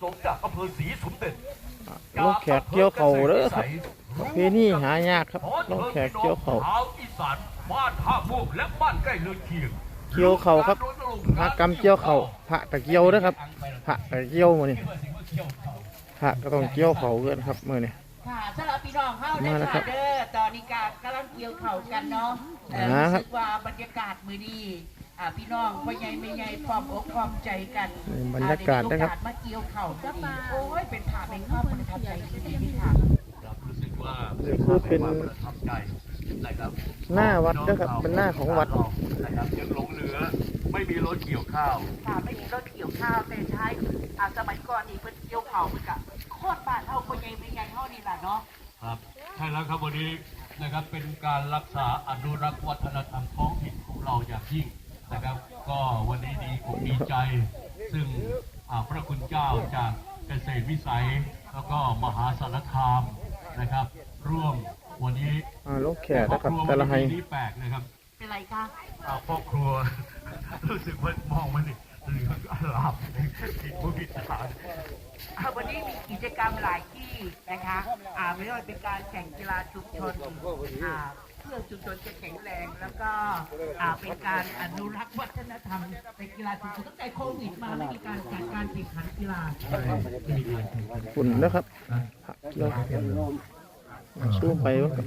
สมจากอำเภอศรีสมเด็จลงแขกเกี่ยวเขาเด้อครับประเพณีหายากครับขอลเชิงญแขกพี่น้เกี่อยวงเขาชาวอีสานบ้านท่าม่วงและบ้านใกล้เรือนเคียงเกี่ยวเขาครับหากรรมเกี่ยวเขาพระตะเกียวนะครับพระตะเกียวมื้อนี้พระก็ต้องเกี่ยวเขาเกินครับมื้อนี้ค่ะสำหรับพี่น้องเข้าได้มาแล้วครัค่ะบเด้อตอนนี้กากำลังเกี่ยวเข่ากันเนาะเอ่ออ่ารู้ครับสึกว่าบรรยากาศมือดี อ่าพี่น้องพ่อใหญ่ไม่ใหญ่พร้อมอกพร้อมใจกันนี่บรรยากาศอ่นะครับได้มีโอกาสมาเกี่ยวเข่าก็ดีโอ้ยเป็นภาพเป็นความประทับใจที่ดีค่ะครับรู้สึกว่านี่คือเป็น ประทับใจนะครับหน้าวัดนะครับเป็นหน้าของวัด นะครับยังหลงเหลือไม่มีรถเกี่ยวข้าวค่ะไม่มีรถเกี่ยวข้าวแต่ใช้อ่าสมัยก่อนนี่เพิ่นเกี่ยวเข่าเหมือนกับโคตรบ้านเฮาพ่อใหญ่ไม่ใหญ่เฮานี่แหละเนาะ ครับใช่แล้วครับวันนี้นะครับเป็นการรักษาอนุรักษ์วัฒนธรรมท้องถิ่นของเราอย่างยิ่ง นะครับ ก็วันนี้ดีผมดีใจ ซึ่งอ่าพระคุณเจ้าจากเกษตรวิสัย แล้วก็มหาสารคามนะครับ ร่วมวันนี้อ่าลงแขกนะครับครอบครัวแต่ละไฮวันนี้แปลกนะครับเป็นไรคะอ่าครอบครัว รู้สึกว่ามองมันนี่เหลืองอลามผิดผู้ผิดทางอ่าวันนี้มีกิจกรรมหลายที่นะคะอ่าไม่ว่าเป็นการแข่งกีฬาชุมชนอ่า เพื่อชุมชนจะแข็งแรง แล้วก็อ่าเป็นการอนุรักษ์วัฒนธรรมในกีฬาชุมชนตั้งแต่โควิดมาไม่มีการจัดการแข่งขันกีฬา ฝุ่นนะครับพระเกี่วไปวะครับ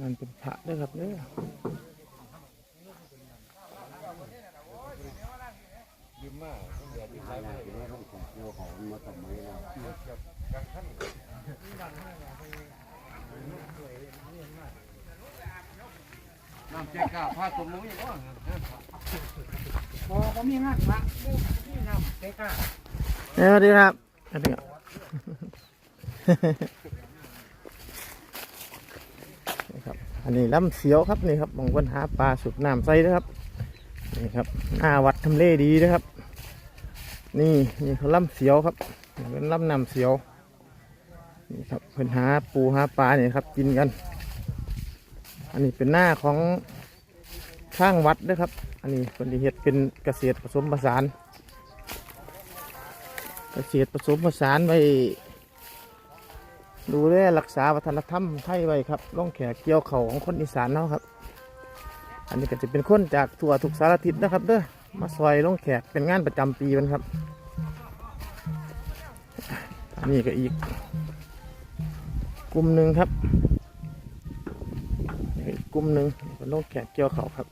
นั่นเป็นพระเด้อครับเด้อน้ น้ำแจกกาพาสมมุติว่าพอเขามีงานพระนี่นำเด็กอะเอ้ยสวัสดีครับสวัสดีครับนี่ครับ อันนี้ลำเสียวครับนี่ครับมองคนหาปลาสุดน้ำใสนะครับนี่ครับหน้าวัดทำเลดีนะครับ นี่นี่เขาลำเสียวครับเป็นลำน้ำเสียว นี่ครับเพิ่นหาปูหาปลาเนี่ยครับ กินกัน อันนี้เป็นหน้าของข้างวัดนะครับ อันนี้เป็นที่เฮ็ดเป็นเกษตรผสมผสาน เกษตรผสมผสานไว้ดูแลรักษาวัฒนธรรมไทยไว้ครับล่องแขกเกี่ยวเขาของคนอีสานเนาะครับ อันนี้ก็จะเป็นคนจากทั่วทุกสารทิศนะครับเด้อมาซอยล่องแขกเป็นงานประจำปีมันครับ อันนี้ก็อีก กลุ่มหนึ่งครับอีกกลุ่มหนึ่งนล่องแขกเกี่ยวเขาครับ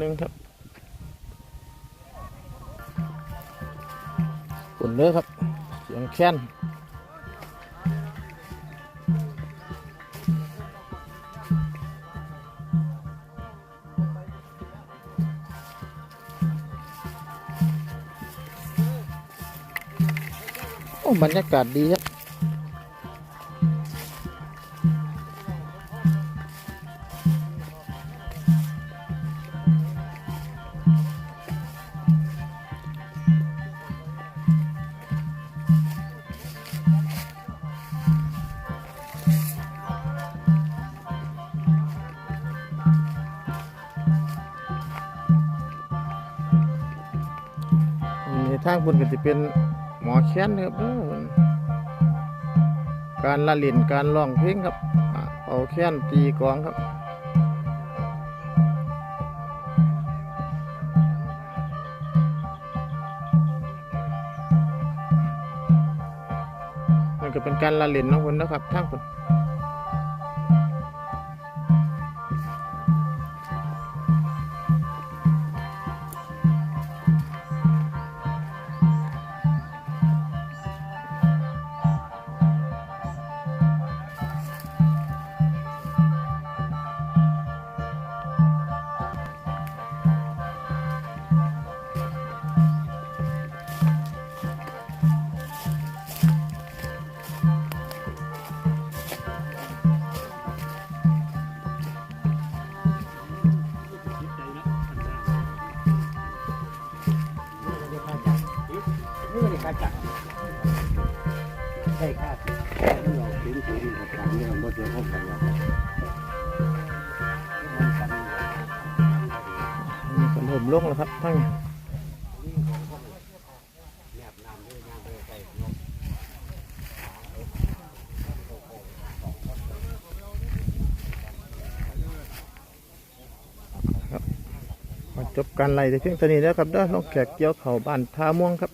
นึ่งครับฝุ่นเด้อครับ เสียงแค้นโอ้บรรยากาศดีครับ ทางบนก็จะเป็นหมอแค้นนะครับการละเล่นการร้องเพลงครับเอาแค้นตีกองครับมันก็เป็นการละเล่นนะคนนะครับทางคน ค่าจักรได้ค่าเราถึงถึงกับการเรื่องบ่เจอพบกันแล้วมีคนห่มลงแล้วครับทั้งครับจบการไล่แต่เพียงเท่านี้แล้วครับเด้อน้องแขกเกี่ยวเข่าบ้านท่าม่วงครับ